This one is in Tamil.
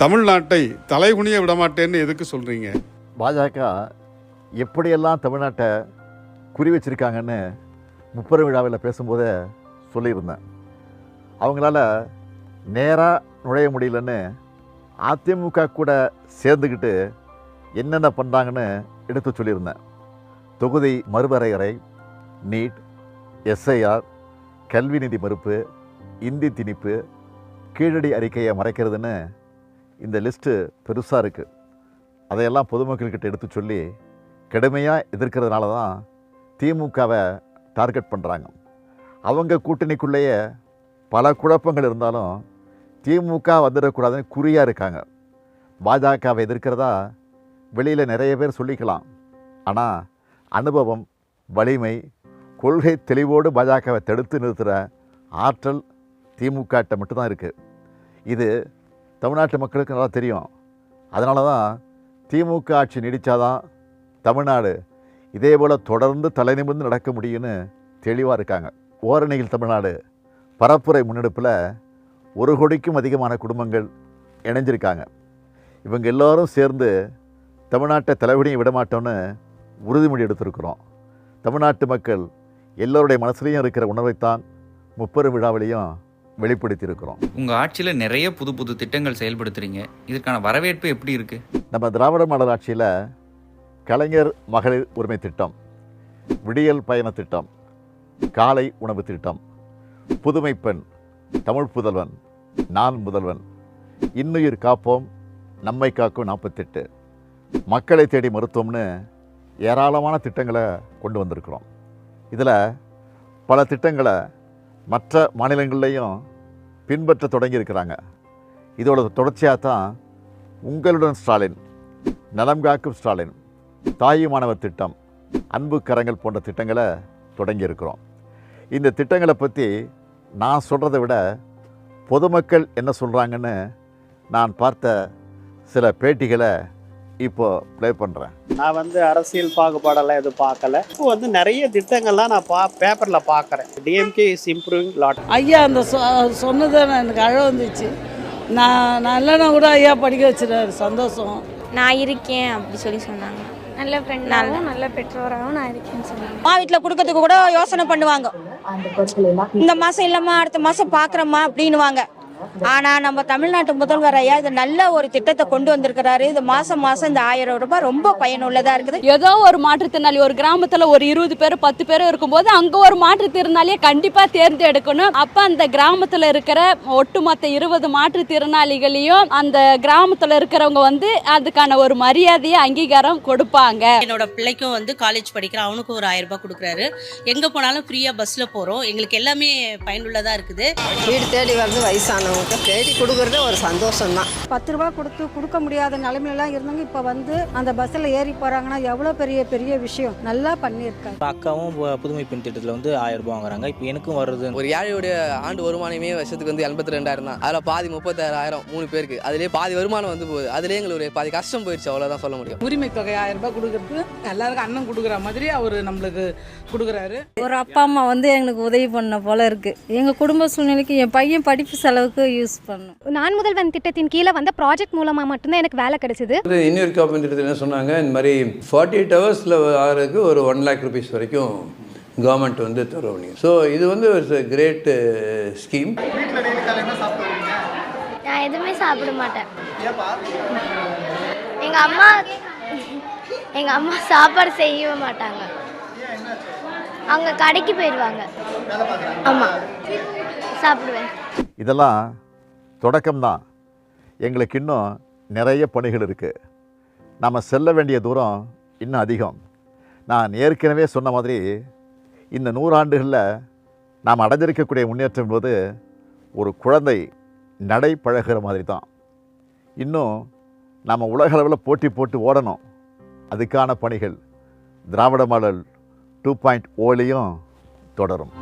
தமிழ்நாட்டை தலைகுனிய விடமாட்டேன்னு எதுக்கு சொல்கிறீங்க பாஜக எப்படியெல்லாம் தமிழ்நாட்டை குறி வச்சிருக்காங்கன்னு முப்பெரும் விழாவில் பேசும்போதே சொல்லியிருந்தேன். அவங்களால நேராக நுழைய முடியலன்னு அதிமுக கூட சேர்ந்துக்கிட்டு என்னென்ன பண்ணுறாங்கன்னு எடுத்து சொல்லியிருந்தேன். தொகுதி மறுவரையறை நீட் எஸ்ஐஆர் கல்வி நிதி மறுப்பு இந்தி திணிப்பு கீழடி அறிக்கையை மறைக்கிறதுன்னு இந்த லிஸ்ட்டு பெருசாக இருக்குது அதையெல்லாம் பொதுமக்கள்கிட்ட எடுத்து சொல்லி கடுமையாக எதிர்க்கிறதுனால தான் திமுகவை டார்கெட் பண்ணுறாங்க அவங்க கூட்டணிக்குள்ளேயே பல குழப்பங்கள் இருந்தாலும் திமுக வந்துடக்கூடாதுன்னு குறியாக இருக்காங்க. பாஜகவை எதிர்க்கிறதா வெளியில் நிறைய பேர் சொல்லிக்கலாம். ஆனால் அனுபவம் வலிமை கொள்கை தெளிவோடு பாஜகவை தடுத்து நிறுத்துகிற ஆற்றல் திமுகட்ட மட்டும்தான் இருக்குது இது தமிழ்நாட்டு மக்களுக்கு நல்லா தெரியும். அதனால தான் திமுக ஆட்சி நீடித்தாதான் தமிழ்நாடு இதே போல் தொடர்ந்து தலை நிமிர்ந்து நடக்க முடியும்னு தெளிவாக இருக்காங்க. ஓரணியில் தமிழ்நாடு பரப்புரை முன்னெடுப்பில் ஒரு கோடிக்கும் அதிகமான குடும்பங்கள் இணைஞ்சிருக்காங்க. இவங்க எல்லாரும் சேர்ந்து தமிழ்நாட்டை தலைவடியை விடமாட்டோன்னு உறுதிமொழி எடுத்திருக்கிறோம். தமிழ்நாட்டு மக்கள் எல்லோருடைய மனசுலையும் இருக்கிற உணர்வைத்தான் முப்பெரும் விழாவிலையும் வெளிப்படுத்தியிருக்கிறோம். உங்கள் ஆட்சியில் நிறைய புது புது திட்டங்கள் செயல்படுத்துறீங்க. இதற்கான வரவேற்பு எப்படி இருக்குது நம்ம திராவிட மாடல் ஆட்சியில் கலைஞர் மகளிர் உரிமை திட்டம் விடியல் பயண திட்டம் காலை உணவு திட்டம் புதுமை பெண் தமிழ் புதல்வன் நான் முதல்வன் இன்னுயிர் காப்போம் நம்மை காக்கும் நாற்பத்தெட்டு மக்களை தேடி மருத்துவம்னு ஏராளமான திட்டங்களை கொண்டு வந்திருக்கிறோம். இதில் பல திட்டங்களை மற்ற மாநிலங்கள்லேயும் பின்பற்ற தொடங்கியிருக்கிறாங்க. இதோட தொடர்ச்சியாக தான் உங்களுடன் ஸ்டாலின் நலம் காக்கும் ஸ்டாலின் தாய் மாணவர் திட்டம் அன்பு கரங்கள் போன்ற திட்டங்களை தொடங்கியிருக்கிறோம். இந்த திட்டங்களை பற்றி நான் சொல்கிறத விட பொதுமக்கள் என்ன சொல்கிறாங்கன்னு நான் பார்த்த சில பேட்டிகளை இப்போ ப்ளே பண்ணுறேன் நான் வந்து அரசியல் பாகுபாடெல்லாம் எதுவும் பார்க்கல. இப்போ வந்து நிறைய திட்டங்கள்லாம் நான் பா பேப்பரில் பார்க்குறேன். டிஎம்கே இஸ் இம்ப்ரூவிங் லாட் ஐயா அந்த சொ சொன்னதை நான் எனக்கு அழ வந்துச்சு. நான் இல்லைன்னா கூட ஐயா படிக்க வச்சிருக்காரு சந்தோஷம். நான் இருக்கேன் அப்படி சொல்லி சொன்னாங்க. நல்ல ஃப்ரெண்டாகவும் நல்ல பெற்றோராகவும் நான் இருக்கேன்னு சொன்னாங்க. அம்மா வீட்டில் கொடுக்கறதுக்கு கூட யோசனை பண்ணுவாங்க. இந்த மாதம் இல்லைம்மா அடுத்த மாதம் பார்க்குறம்மா அப்படின்னுவாங்க. ஆனால் நம்ம தமிழ்நாட்டு முதல்வர் ஐயா இது நல்ல ஒரு திட்டத்தை கொண்டு வந்திருக்கிறாரு. இது மாதம் மாதம் இந்த ஆயிரம் ரூபாய் ரொம்ப பயனுள்ளதாக இருக்குது. ஏதோ ஒரு மாற்றுத்திறனாளி ஒரு கிராமத்துல ஒரு இருபது பேர் பத்து பேர் இருக்கும்போது அங்க ஒரு மாற்றுத்திறனாளியை கண்டிப்பா தேர்ந்தெடுக்கணும். அப்ப அந்த கிராமத்துல இருக்கிற ஒட்டுமொத்த இருபது மாற்றுத்திறனாளிகளையும் அந்த கிராமத்துல இருக்கிறவங்க வந்து அதுக்கான ஒரு மரியாதையை அங்கீகாரம் கொடுப்பாங்க. என்னோட பிள்ளைக்கும் வந்து காலேஜ் படிக்கிறான் அவனுக்கும் ஒரு ஆயிரம் ரூபாய் கொடுக்குறாரு. எங்க போனாலும் ஃப்ரீயா பஸ்ல போறோம். எங்களுக்கு எல்லாமே பயனுள்ளதா இருக்குது. வீடு தேடி வந்து வயசானவங்க. தேடி கொடுக்கறதே ஒரு சந்தோஷம் தான் பத்து ரூபா கொடுத்து கொடுக்க முடியாத நிலைமையிலாம் இருந்தவங்க இப்போ வந்து அந்த பஸ்ஸில் ஏறி போகிறாங்கன்னா எவ்வளோ பெரிய பெரிய விஷயம். நல்லா பண்ணியிருக்காங்க அக்காவும் பு- புதுமை பெண் திட்டத்தில் வந்து ஆயிரம் ரூபாய் வாங்குறாங்க. இப்போ எனக்கும் வருது. ஒரு ஏழையுடைய ஆண்டு வருமானமே வருஷத்துக்கு வந்து எண்பத்தி ரெண்டாயிரம் தான். அதில் பாதி முப்பத்தாயிரம் மூணு பேருக்கு. அதுலேயே பாதி வருமானம் வந்து போகுது. அதுலேயே எங்களுக்கு ஒரு பாதி கஷ்டம் போயிடுச்சு அவ்வளோதான் சொல்ல முடியும். உரிமை தொகை ஆயிரம் ரூபாய் கொடுக்கறது எல்லாருக்கும் அண்ணன் கொடுக்குற மாதிரி அவர் நம்மளுக்கு கொடுக்குறாரு. ஒரு அப்பா அம்மா வந்து எங்களுக்கு உதவி பண்ண போல இருக்கு. எங்கள் குடும்ப சூழ்நிலைக்கு என் பையன் படிப்பு செலவுக்கு யூஸ் பண்ணும் நான் முதல்வன் திட்டத்தின் கீழே வந்த ப்ராஜெக்ட் மூலமாக மட்டும்தான் எனக்கு வேலை கிடைச்சது. இன்னொரு காப்பீடு திட்டத்தில் என்ன சொன்னாங்க? இந்த மாதிரி ஃபார்ட்டி எயிட் ஹவர்ஸில் ஆகிறதுக்கு ஒரு ஒன் லேக் ருபீஸ் வரைக்கும் கவர்மெண்ட் வந்து தரும் ஸோ இது வந்து ஒரு கிரேட் ஸ்கீம் நான் எதுவுமே சாப்பிட மாட்டேன். எங்கள் அம்மா எங்கள் அம்மா சாப்பாடு செய்யவே மாட்டாங்க. அவங்க கடைக்கு போயிடுவாங்க ஆமாம் சாப்பிடுவேன். இதெல்லாம் தொடக்கம்தான். எங்களுக்கு இன்னும் நிறைய பணிகள் இருக்குது நாம் செல்ல வேண்டிய தூரம் இன்னும் அதிகம். நான் ஏற்கனவே சொன்ன மாதிரி இந்த நூறாண்டுகளில் நாம் அடைஞ்சிருக்கக்கூடிய முன்னேற்றம் என்பது ஒரு குழந்தை நடை பழகிற மாதிரி தான் இன்னும் நாம் உலகளவில் போட்டி போட்டு ஓடணும். அதுக்கான பணிகள் திராவிட மாடல் டூ பாயிண்ட் ஓலையும் தொடரும்.